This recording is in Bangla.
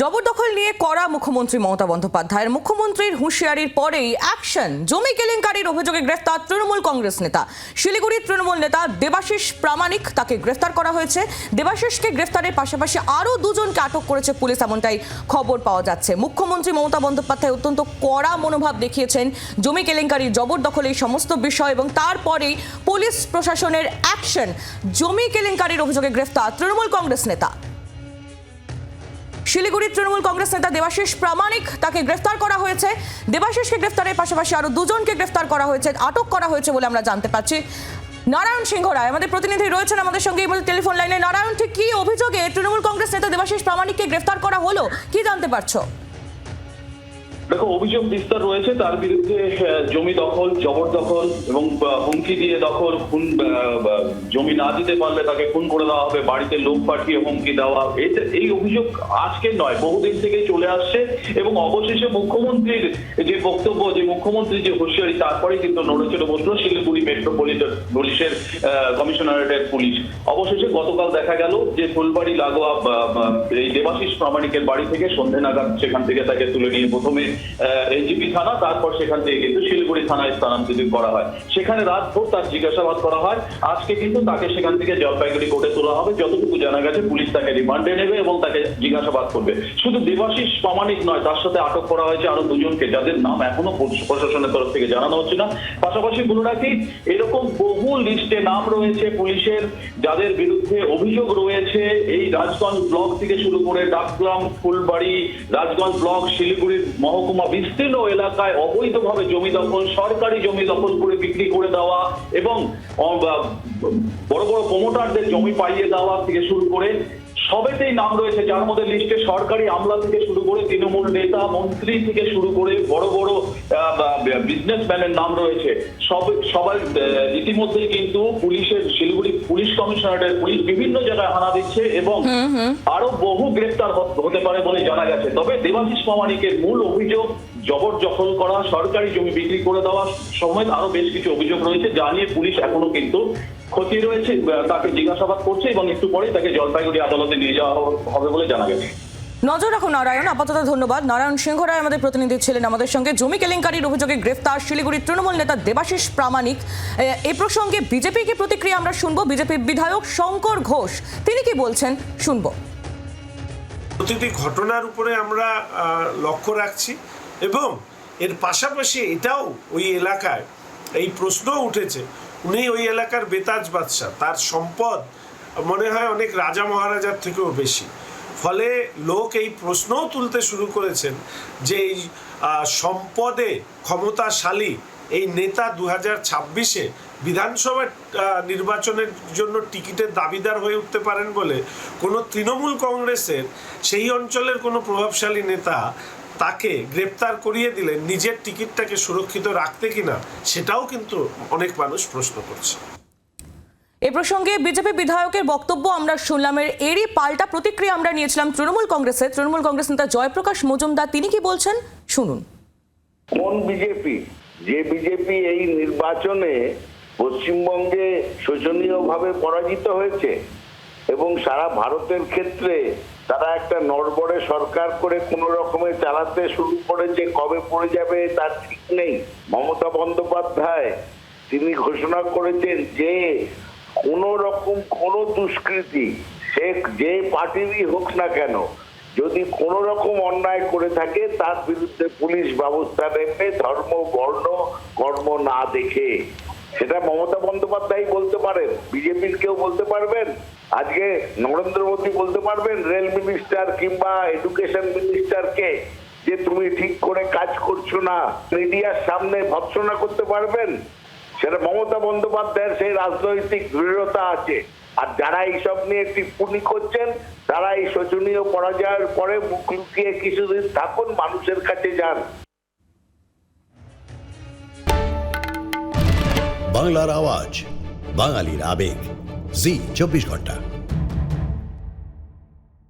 জবরদখল নিয়ে করা মুখ্যমন্ত্রী মমতা বন্দ্যোপাধ্যায়ের মুখ্যমন্ত্রীর হুঁশিয়ারির পরেই অ্যাকশন। জমি কেলেঙ্কারির অভিযোগে গ্রেফতার তৃণমূল কংগ্রেস নেতা। শিলিগুড়ির তৃণমূল নেতা দেবাশিস প্রামাণিক তাকে গ্রেফতার করা হয়েছে। দেবাশিসকে গ্রেফতারের পাশাপাশি আরও দুজনকে আটক করেছে পুলিশ, এমনটাই খবর পাওয়া যাচ্ছে। মুখ্যমন্ত্রী মমতা বন্দ্যোপাধ্যায় অত্যন্ত কড়া মনোভাব দেখিয়েছেন জমি কেলেঙ্কারির জবরদখল এই সমস্ত বিষয় এবং তারপরেই পুলিশ প্রশাসনের অ্যাকশন। জমি কেলেঙ্কারির অভিযোগে গ্রেফতার তৃণমূল কংগ্রেস নেতা। শিলিগুড়ির তৃণমূল কংগ্রেস নেতা দেবাশিস প্রামাণিক তাকে গ্রেফতার করা হয়েছে। দেবাশিসকে গ্রেফতারের পাশাপাশি আরও দুজনকে গ্রেফতার করা হয়েছে, আটক করা হয়েছে বলে আমরা জানতে পারছি নারায়ণ সিংহ রায়, আমাদের প্রতিনিধি রয়েছেন আমাদের সঙ্গে এই মধ্যে টেলিফোন লাইনে। নারায়ণ, ঠিক কি অভিযোগে তৃণমূল কংগ্রেস নেতা দেবাশিস প্রামাণিককে গ্রেফতার করা হলো? কি জানতে পারছ? দেখো, অভিযোগ বিস্তার রয়েছে। তার বিরুদ্ধে জমি দখল জবরদখল এবং হুমকি দিয়ে দখল, খুন জমি না দিতে পারলে তাকে খুন করে দেওয়া হবে, বাড়িতে লোক পাঠিয়ে হুমকি দেওয়া এই অভিযোগ আজকে নয়, বহুদিন থেকে চলে আসছে এবং অবশেষে মুখ্যমন্ত্রীর যে বক্তব্য, যে মুখ্যমন্ত্রী যে হুঁশিয়ারি তারপরে কিন্তু নড়েচড়ে বসল শিলিগুড়ি মেট্রোপলিটন পুলিশের কমিশনারেটের পুলিশ। অবশেষে গতকাল দেখা গেল যে ফুলবাড়ি লাগোয়া এই দেবাশিস প্রামাণিকের বাড়ি থেকে সন্ধে নাগাদ সেখান থেকে তাকে তুলে নিয়ে প্রথমে এনজিপি থানা, তারপর সেখান থেকে কিন্তু শিলিগুড়ি থানায় স্থানান্তরিত করা হয়। সেখানে রাতভর তার জিজ্ঞাসাবাদ করা হয়। আজকে কিন্তু তাকে সেখান থেকে জলপাইগুড়ি কোর্টে তোলা হবে। যতটুকু জানা গেছে, পুলিশ তাকে রিমান্ডে নেবে এবং তাকে জিজ্ঞাসাবাদ করবে। শুধু দেবাশিস প্রামাণিক নয়, তার সাথে আটক করা হয়েছে আরও দুজনকে, যাদের নাম এখনও প্রশাসনের তরফ থেকে জানানো হচ্ছে না। পাশাপাশি বলে রাখি, এরকম বহু লিস্টে নাম রয়েছে পুলিশের, যাদের বিরুদ্ধে অভিযোগ রয়েছে। এই রাজগঞ্জ ব্লক থেকে শুরু করে ডাকগ্রাম, ফুলবাড়ি, রাজগঞ্জ ব্লক, শিলিগুড়ির মহকুমা বিস্তীর্ণ এলাকায় অবৈধভাবে জমি দখল, সরকারি জমি দখল করে বিক্রি করে দেওয়া এবং বড় বড় প্রমোটারদের জমি পাইয়ে দেওয়া থেকে শুরু করে সবেতেই নাম রয়েছে, যার মধ্যে লিস্টে সরকারি আমলা থেকে শুরু করে তৃণমূল নেতা, মন্ত্রী থেকে শুরু করে বড় বড় বিজনেসম্যানের নাম রয়েছে। সব সবাই ইতিমধ্যেই কিন্তু পুলিশের শিলিগুড়ি পুলিশ কমিশনারেটের পুলিশ বিভিন্ন জায়গায় হানা দিচ্ছে এবং আরও বহু গ্রেফতার হতে পারে বলে জানা গেছে। তবে দেবাশিস প্রামাণিকের মূল অভিযোগ জবরদখল করা সরকারি জমি বিক্রি করে দেওয়া সমেত আরও বেশ কিছু অভিযোগ রয়েছে যা নিয়ে পুলিশ এখনও কিন্তু ক্ষতি রয়েছে তাকে জিজ্ঞাসাবাদ করছে এবং একটু পরেই তাকে জলপাইগুড়ি আদালতে নিয়ে যাওয়া হবে বলে জানা গেছে। নজর রাখুন নারায়ণ আপাতত ধন্যবাদ। নারায়ণ সিংহ রায় আমাদের প্রতিনিধি ছিলেন আমাদের সঙ্গে। জমি কেলেঙ্কারির অভিযোগে গ্রেফতার শিলিগুড়ির তৃণমূল নেতা দেবাশিস প্রামাণিক। এ, প্রসঙ্গে বিজেপি কি প্রতিক্রিয়া আমরা শুনব। বিজেপি বিধায়ক শঙ্কর ঘোষ তিনি কি বলছেন শুনব। প্রতিটি ঘটনার উপরে আমরা লক্ষ্য রাখছি এবং এর পাশাপাশি এটাও ওই এলাকায় এই প্রশ্নও উঠেছে উনি ওই এলাকার বেতাজ বাদশাহ তার সম্পদ মনে হয় অনেক রাজা মহারাজার থেকেও বেশি। ফলে লোক এই প্রশ্নও তুলতে শুরু করেছেন যে এই সম্পদে ক্ষমতাশালী এই নেতা দু হাজার ছাব্বিশে বিধানসভা নির্বাচনের জন্য টিকিটের দাবিদার হয়ে উঠতে পারেন বলে কোনো তৃণমূল কংগ্রেসের সেই অঞ্চলের কোনো প্রভাবশালী নেতা তাকে গ্রেপ্তার করিয়ে দিলে নিজের টিকিটটাকে সুরক্ষিত রাখতে কিনা সেটাও কিন্তু অনেক মানুষ প্রশ্ন করছে। প্রসঙ্গে বিজেপি বিধায়কের বক্তব্য আমরা শুনলাম। এর এরই পাল্টা প্রতিক্রিয়া আমরা নিয়েছিলাম তৃণমূল কংগ্রেসের তৃণমূল কংগ্রেস নেতা জয়প্রকাশ মজুমদার, তিনি কি বলছেন? শুনুন। কোন বিজেপি? যে বিজেপি এই নির্বাচনে পশ্চিমবঙ্গে শোচনীয়ভাবে পরাজিত হয়েছে এবং সারা ভারতের ক্ষেত্রে তারা একটা নড়বড়ে সরকার করে কোন রকমে চালাতে শুরু করেছে, কবে পড়ে যাবে তার ঠিক নেই। মমতা বন্দ্যোপাধ্যায় তিনি ঘোষণা করেছেন যে কোন রকম কোন দুষ্কৃতি, সে যে পার্টিরই হোক না কেন, যদি কোন রকম অন্যায় করে থাকে, তার বিরুদ্ধে পুলিশ ব্যবস্থা নেবে, ধর্ম, বর্ণ, কর্ম না দেখে। সেটা মমতা বন্দ্যোপাধ্যায় বলতে পারেন, বিজেপির কেউ বলতে পারবেন? আজকে নরেন্দ্র মোদী বলতে পারবেন, রেল মিনিস্টার কিংবা এডুকেশন মিনিস্টারকে যে তুমি ঠিক করে কাজ করছ না, মিডিয়ার সামনে ভৎসনা করতে পারবেন? সেটা মমতা বন্দ্যোপাধ্যায়ের সেই রাজনৈতিক দৃঢ়তা আছে। আর যারা এইসব নিয়ে টিপ্পণী করছেন, তারা এই শোচনীয় পরাজয়ের পরে মুখ লুকিয়ে কিছুদিন থাকুন, মানুষের কাছে যান। বাংলার আওয়াজ, বাঙালির আবেগ। জি, চব্বিশ ঘণ্টা।